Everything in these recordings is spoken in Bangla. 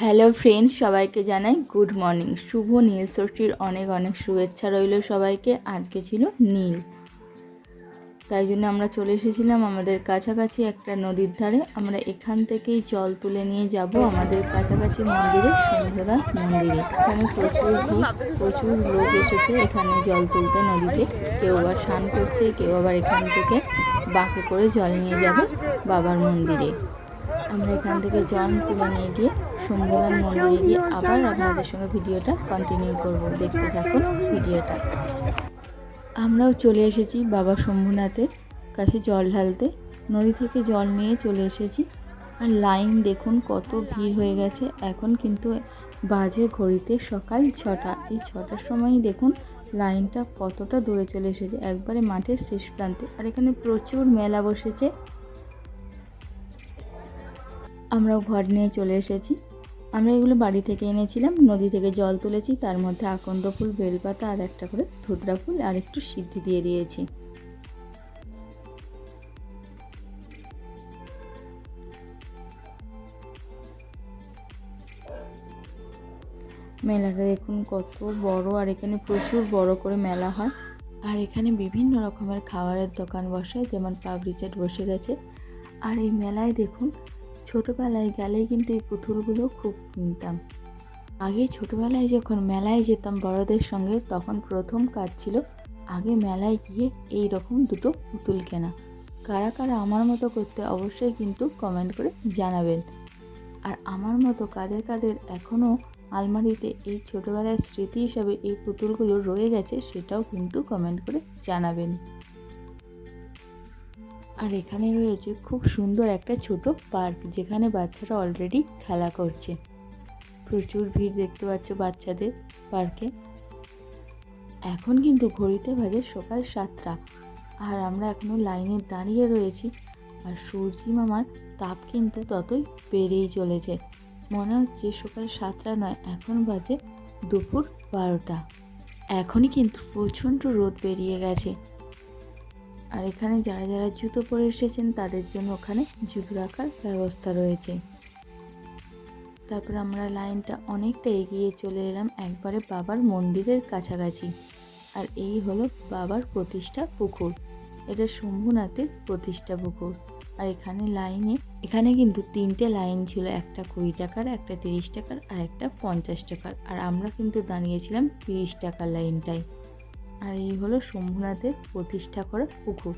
হ্যালো ফ্রেন্ডস সবাইকে জানাই গুড মর্নিং শুভ নীল ষষ্ঠীর অনেক অনেক শুভেচ্ছা রইল সবাইকে। আজকে ছিল নীল। তাই জন্য আমরা চলে এসেছিলাম আমাদের কাছাকাছি একটা নদীর ধারে। আমরা এখান থেকেই জল তুলে নিয়ে যাব আমাদের কাছাকাছি মন্দিরে সন্ধ্যা মন্দিরে। এখানে প্রচুর ভিড়, প্রচুর লোক এসেছে এখানে জল তুলতে নদীতে। কেউ আবার স্নান করছে, কেউ আবার এখান থেকে বাঁকে করে জল নিয়ে যাবে বাবার মন্দিরে। আমরা এখান থেকে জল তুলে নিয়ে গিয়ে শম্ভুনাথ মন্দিরে গিয়ে আবার আপনাদের সঙ্গে ভিডিওটা কন্টিনিউ করব। দেখতে থাকুন ভিডিওটা। আমরাও চলে এসেছি বাবা শম্ভুনাথের কাছে জল ঢালতে। নদী থেকে জল নিয়ে চলে এসেছি। আর লাইন দেখুন, কত ভিড় হয়ে গেছে। এখন কিন্তু বাজে ঘড়িতে সকাল ছটা। এই ছটার সময়ই দেখুন লাইনটা কতটা দূরে চলে এসেছে। একবারে মাঠের শেষ প্রান্তে। আর এখানে প্রচুর মেলা বসেছে। আমরাও ঘর নিয়ে চলে এসেছি। আমরা এগুলো বাড়ি থেকে এনেছিলাম, নদী থেকে জল তুলেছি, তার মধ্যে আকন্দ ফুল, বেলপাতা আর একটা করে ধুতরা ফুল আর একটু সিদ্ধি দিয়ে দিয়েছি। মেলাটা দেখুন কত বড়, আর এখানে প্রচুর বড় করে মেলা হয়। আর এখানে বিভিন্ন রকমের খাবারের দোকান বসে, যেমন পাবড়ি চাট বসে গেছে। আর এই মেলায় দেখুন ছোটোবেলায় গেলেই কিন্তু এই পুতুলগুলো খুব কিনতাম। আগে ছোটোবেলায় যখন মেলায় যেতাম বড়দের সঙ্গে, তখন প্রথম কাজ ছিল আগে মেলায় গিয়ে এই রকম দুটো পুতুল কেনা। কারা কারা আমার মতো করতে অবশ্যই কিন্তু কমেন্ট করে জানাবেন। আর আমার মতো কাদের কাদের এখনও আলমারিতে এই ছোটোবেলার স্মৃতি হিসাবে এই পুতুলগুলো রয়ে গেছে, সেটাও কিন্তু কমেন্ট করে জানাবেন। আর এখানে রয়েছে খুব সুন্দর একটা ছোট পার্ক যেখানে বাচ্চারা অলরেডি খেলা করছে। প্রচুর ভিড় দেখতে পাচ্ছ বাচ্চাদের পার্কে। এখন কিন্তু ঘড়িতে বাজে সকাল সাতটা আর আমরা এখনও লাইনে দাঁড়িয়ে রয়েছি আর সূর্যি মামার তাপ কিন্তু ততই বেড়েই চলেছে। মনে হচ্ছে সকাল সাতটা নয়, এখন বাজে দুপুর বারোটা। এখনই কিন্তু প্রচণ্ড রোদ বেরিয়ে গেছে। আর এখানে যারা যারা জুতো পরে এসেছেন, তাদের জন্য ওখানে জুতো রাখার ব্যবস্থা রয়েছে। তারপর আমরা লাইনটা অনেকটা এগিয়ে চলে এলাম একবারে বাবার মন্দিরের কাছাকাছি। আর এই হলো বাবার প্রতিষ্ঠা পুকুর। এটা শম্ভুনাথের প্রতিষ্ঠা পুকুর। আর এখানে লাইনে, এখানে কিন্তু তিনটে লাইন ছিল, একটা কুড়ি টাকার, একটা তিরিশ টাকার আর একটা পঞ্চাশ টাকার। আর আমরা কিন্তু দাঁড়িয়েছিলাম তিরিশ টাকার লাইনটায়। আর এই হলো শম্ভুনাথের প্রতিষ্ঠা করা পুকুর।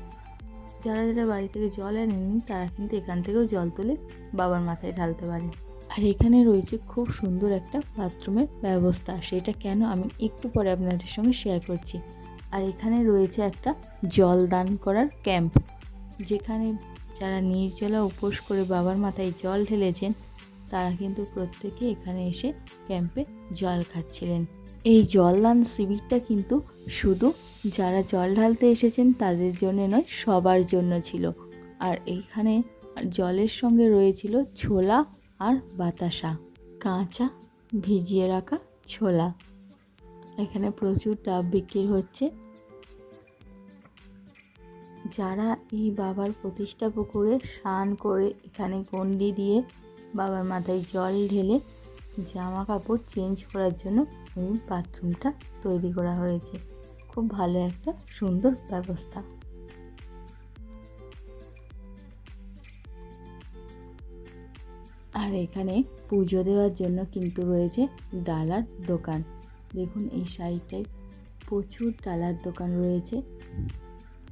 যারা যারা বাড়ি থেকে জল আনেনি তারা কিন্তু এখান থেকেও জল তুলে বাবার মাথায় ঢালতে পারে। আর এখানে রয়েছে খুব সুন্দর একটা বাথরুমের ব্যবস্থা, সেটা কেন আমি একটু পরে আপনাদের সঙ্গে শেয়ার করছি। আর এখানে রয়েছে একটা জল দান করার ক্যাম্প যেখানে যারা নির্জলা উপোস করে বাবার মাথায় জল ঢেলেছেন, তারা কিন্তু প্রত্যেকে এখানে এসে ক্যাম্পে জল খাচ্ছিলেন। এই জলদান শিবিরটা কিন্তু শুধু যারা জল ঢালতে এসেছেন তাদের জন্য নয়, সবার জন্য ছিল। আর এইখানে জলের সঙ্গে রয়েছিল ছোলা আর বাতাসা। কাঁচা ভিজিয়ে রাখা ছোলা। এখানে প্রচুর ডাব বিক্রি হচ্ছে। যারা এই বাবার প্রতিষ্ঠা পুকুরে স্নান করে এখানে গন্ডি দিয়ে বাবার মাথায় জল ঢেলে জামা কাপড় চেঞ্জ করার জন্য এই বাথরুমটা তৈরি করা হয়েছে। খুব ভালো একটা সুন্দর ব্যবস্থা। আর এখানে পুজো দেওয়ার জন্য কিন্তু রয়েছে ডালার দোকান। দেখুন এই সাইডটায় প্রচুর ডালার দোকান রয়েছে।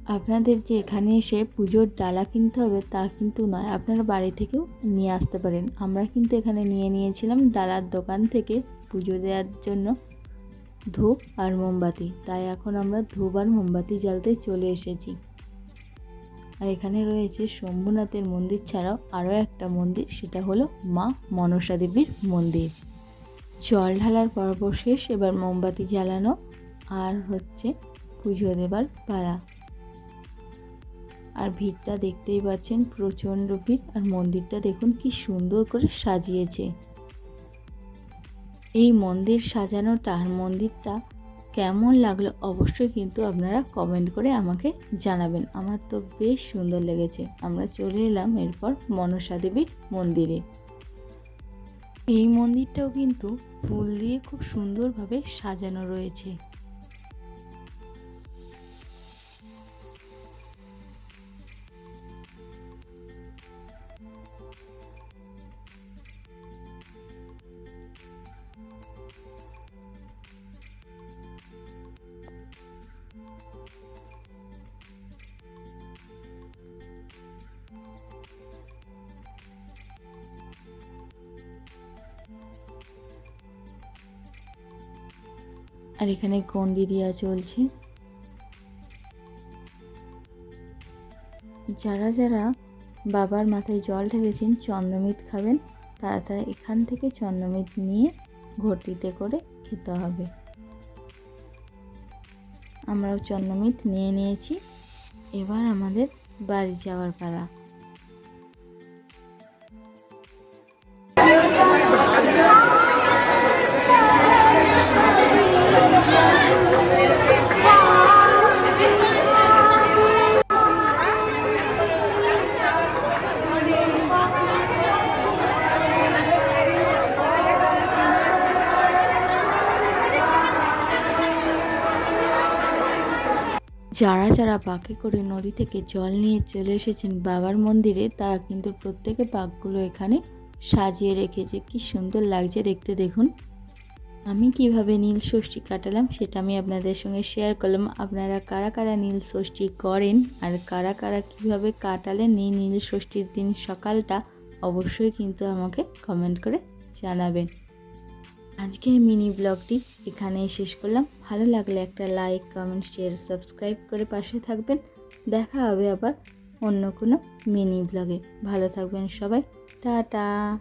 আপনাদের যে এখানে এসে পুজোর ডালা কিনতে হবে তা কিন্তু নয়, আপনারা বাড়ি থেকেও নিয়ে আসতে পারেন। আমরা কিন্তু এখানে নিয়ে নিয়েছিলাম ডালার দোকান থেকে পুজো দেওয়ার জন্য ধূপ আর মোমবাতি। তাই এখন আমরা ধূপ আর মোমবাতি জ্বালতে চলে এসেছি। আর এখানে রয়েছে শম্ভুনাথের মন্দির ছাড়াও আরও একটা মন্দির, সেটা হলো মা মনসা দেবীর মন্দির। জল ঢালার পর্ব শেষ, এবার মোমবাতি জ্বালানো আর হচ্ছে পুজো দেবার পালা। আর ভিড়টা দেখতেই পাচ্ছেন প্রচণ্ড ভিড়। আর মন্দিরটা দেখুন কি সুন্দর করে সাজিয়েছে। এই মন্দির সাজানোটা আর মন্দিরটা কেমন লাগল অবশ্যই কিন্তু আপনারা কমেন্ট করে আমাকে জানাবেন। আমার তো বেশ সুন্দর লেগেছে। আমরা চলে এলাম এরপর মনসা দেবীর মন্দিরে। এই মন্দিরটাও কিন্তু ফুল দিয়ে খুব সুন্দরভাবে সাজানো রয়েছে। আর এখানে গন্ডি দিয়া চলছে। যারা যারা বাবার মাথায় জল ঢেলেছেন, চন্দ্রমিত খাবেন, তারা তারা এখান থেকে চন্দ্রমিত নিয়ে ঘটিতে করে খেতে হবে। আমরাও চন্দ্রমিত নিয়ে নিয়েছি। এবার আমাদের বাড়ি যাওয়ার পালা। যারা যারা বাঁকে করে নদী থেকে জল নিয়ে চলে এসেছেন বাবার মন্দিরে, তারা কিন্তু প্রত্যেকে বাঘগুলো এখানে সাজিয়ে রেখেছে। কি সুন্দর লাগছে দেখতে দেখুন। আমি কীভাবে নীল ষষ্ঠী কাটালাম সেটা আমি আপনাদের সঙ্গে শেয়ার করলাম। আপনারা কারা কারা নীল ষষ্ঠী করেন আর কারা কারা কীভাবে কাটালেন এই নীল ষষ্ঠীর দিন সকালটা, অবশ্যই কিন্তু আমাকে কমেন্ট করে জানাবেন। আজকের মিনি ব্লগটি এখানেই শেষ করলাম। ভালো লাগলে একটা লাইক কমেন্ট শেয়ার সাবস্ক্রাইব করে পাশে থাকবেন। দেখা হবে আবার অন্য কোনো মিনি ব্লগে। ভালো থাকবেন সবাই। টাটা।